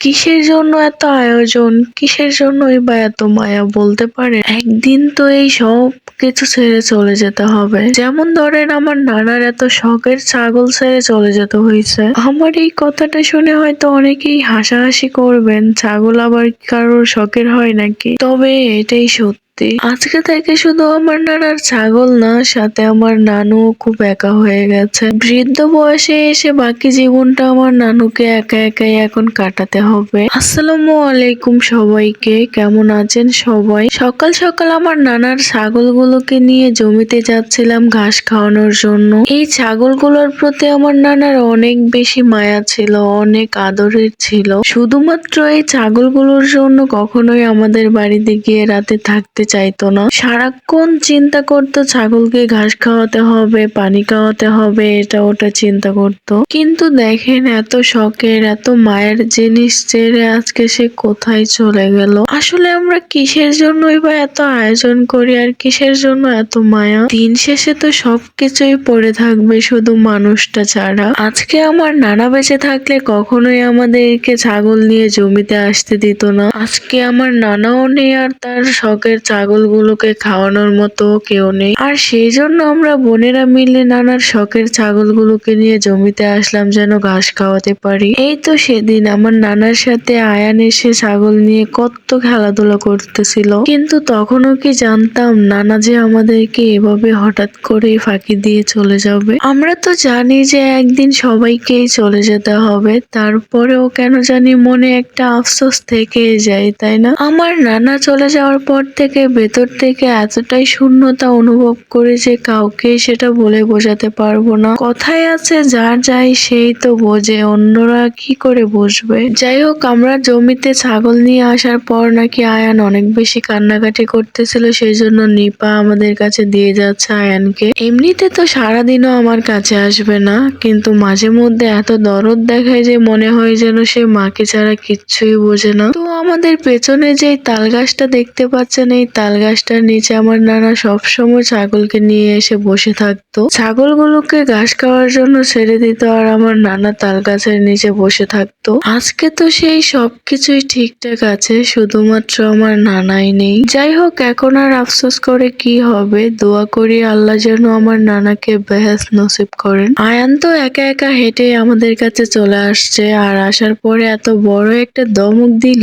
কিসের জন্য এত আয়োজন? কিসের জন্যই বা এত মায়া বলতে পারে? একদিন তো এই সব কিছু ছেড়ে চলে যেতে হবে। যেমন ধরেন আমার নানার এত শখের ছাগল ছেড়ে চলে যেতে হয়েছে। আমার এই কথাটা শুনে হয়তো অনেকেই হাসাহাসি করবেন, ছাগল আবার কারোর শখের হয় নাকি? তবে এটাই সত্যি। আজকে থেকে শুধু আমার নানার ছাগল না, সাথে আমার নানু খুব একা হয়ে গেছে। বৃদ্ধ বয়সে এসে বাকি জীবনটা আমার নানুকে একা একাই এখন কাটাতে হবে। আসসালামু আলাইকুম সবাইকে, কেমন আছেন সবাই? সকাল সকাল আমার নানার ছাগলগুলোকে নিয়ে জমিতে যাচ্ছিলাম ঘাস খাওয়ানোর জন্য। এই ছাগলগুলোর প্রতি আমার নানার অনেক বেশি মায়া ছিল, অনেক আদরের ছিল। শুধুমাত্র এই ছাগলগুলোর জন্য কখনোই আমাদের বাড়িতে গিয়ে রাতে থাকতে চাইতো না। সারাক্ষণ চিন্তা করতো, ছাগলকে ঘাস খাওয়াতে হবে, পানি খাওয়াতে হবে, এটা ওটা চিন্তা করতো। কিন্তু দেখেন এত শখের, এত মায়ের জিনিস ছেড়ে আজকে সে কোথায় চলে গেল? আসলে আমরা কিসের জন্যই বা এত আয়োজন করি আর কিসের জন্য এত মায়া? দিন শেষে তো সবকিছুই পড়ে থাকবে শুধু মানুষটা ছাড়া। আজকে আমার নানা বেঁচে থাকলে কখনোই আমাদেরকে ছাগল নিয়ে জমিতে আসতে দিত না। আজকে আমার নানাও নেই আর তার শখের ছাগলগুলোকে খাওয়ানোর মতো কেউ নেই। আর সেই জন্য আমরা বোনেরা মিলে নানার শখের ছাগলগুলোকে নিয়ে জমিতে আসলাম যেন ঘাস খাওয়াতে পারি। এই তো সেদিন আমার নানার সাথে আয়ান এসে ছাগল নিয়ে কত খেলাধুলা করতেছিল। কিন্তু তখনও কি জানতাম নানা যে আমাদেরকে এভাবে হঠাৎ করে ফাঁকি দিয়ে চলে যাবে। আমরা তো জানি যে একদিন সবাইকেই চলে যেতে হবে। তারপরেও কেন জানি মনে একটা আফসোস থেকে যায়, তাই না? আমার নানা চলে যাওয়ার পর থেকে ভেতর থেকে এতটাই শূন্যতা অনুভব করে যে কাউকে সেটা বলে বোঝাতে পারব না। কথায় আছে, যার যাই সেই তো বোঝে, অন্যরা কি করে বুঝবে? যাই হোক, আমরা জমিতে ছাগল নিয়ে আসার পর নাকি আয়ান অনেক বেশি কান্নাকাটি করতেছিল সেই জন্য নিপা আমাদের কাছে দিয়ে যাচ্ছে আয়ানকে। এমনিতে তো সারাদিনও আমার কাছে আসবে না, কিন্তু মাঝে মধ্যে এত দরদ দেখায় যে মনে হয় যেন সে মাকে ছাড়া কিচ্ছুই বোঝে না। তো আমাদের পেছনে যে তাল গাছটা দেখতে পাচ্ছেন, এই তাল গাছটার নিচে আমার নানা সবসময় ছাগলকে নিয়ে এসে বসে থাকতো। ছাগলগুলোকে ঘাস খাওয়ার জন্য ছেড়ে দিত আর আমার নানা তাল গাছের নিচে বসে থাকতো। আজকে তো সেই সবকিছুই ঠিকঠাক আছে, শুধুমাত্র আমার নানাই নেই। যাই হোক, এখন আর আফসোস করে কি হবে? দোয়া করি আল্লাহ যেন আমার নানাকে বেহেস নসিব করেন। আয়ান তো একা একা হেঁটে আমাদের কাছে চলে আসছে আর আসার পরে এত বড় একটা দমক দিল।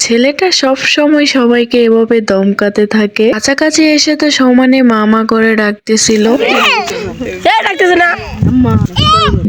ছেলেটা সব সময় সবাইকে এভাবে দমকাতে থাকে। কাছাকাছি এসে তো সমানে মামা করে ডাকতেছিল।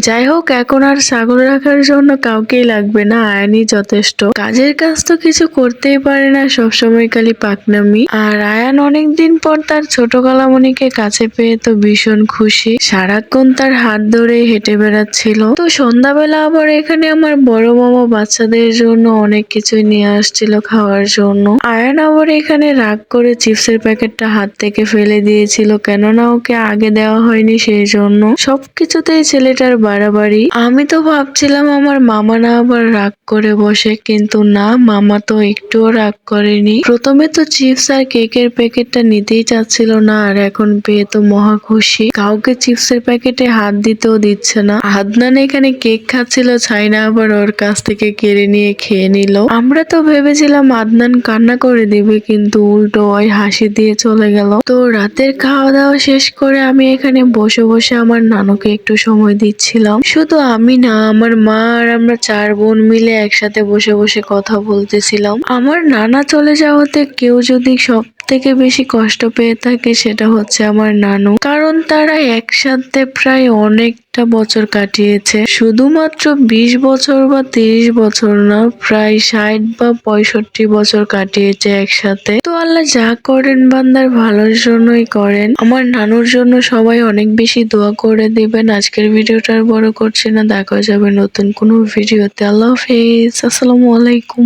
যাই হোক এখন আর ছাগল রাখার জন্য কাউকেই লাগবে না আয়ানই যথেষ্ট। কাজের কাজ তো কিছু করতেই পারে না সবসময় খালি পাকনামি। আর আয়ান অনেকদিন পর তার ছোট কালামণিকে কাছে পেয়ে তো ভীষণ খুশি। সারাক্ষণ তার হাত ধরে হেঁটে বেড়াচ্ছিল। তো সন্ধ্যাবেলা আবার এখানে আমার বড় মামা বাচ্চাদের জন্য অনেক কিছুই নিয়ে আসছিল খাওয়ার জন্য। আয়ান আবার এখানে রাগ করে চিপসের প্যাকেটটা হাত থেকে ফেলে দিয়েছিল, কেননা ওকে আগে দেওয়া হয়নি সেই জন্য। সবকিছুতেই ছেলেটার বাড়াবাড়ি আমি তো ভাবছিলাম আমার মামা না আবার রাগ করে বসে, কিন্তু না, মামা তো একটুও রাগ করেনি। প্রথমে তো চিপস আর কেকের প্যাকেটটা নিতেই চাচ্ছিল না, আর এখন পেয়ে তো মহা খুশি। কাউকে চিপসের প্যাকেটে হাত দিতেও দিচ্ছে না। আদনান এখানে কেক খাচ্ছিল, ছাইনা আবার ওর কাছ থেকে কেড়ে নিয়ে খেয়ে নিল। আমরা তো ভেবেছিলাম আদনান কান্না করে দিবে, কিন্তু উল্টো ওই হাসি দিয়ে চলে গেল। তো রাতের খাওয়া দাওয়া শেষ করে আমি এখানে বসে বসে আমার নানুকে একটু সময় দিচ্ছিলাম শুধু আমি না, আমার মা আর আমরা চার বোন মিলে একসাথে বসে বসে কথা বলতেছিলাম। আমার নানা চলে যাওয়াতে কেউ যদি সব থেকে বেশি কষ্ট পেয়ে থাকে সেটা হচ্ছে আমার নানু। কারণ তারা একসাথে প্রায় অনেকটা বছর কাটিয়েছে। শুধুমাত্র বিশ বছর বা তিরিশ বছর না, প্রায় ষাট বা পঁয়ষট্টি বছর কাটিয়েছে একসাথে। তো আল্লাহ যা করেন বান্দার ভালোর জন্যই করেন। আমার নানুর জন্য সবাই অনেক বেশি দোয়া করে দিবেন। আজকের ভিডিওটা আর বড় করছি না। দেখা যাবে নতুন কোনো ভিডিওতে। আল্লাহ হাফেজ। আসসালামু আলাইকুম।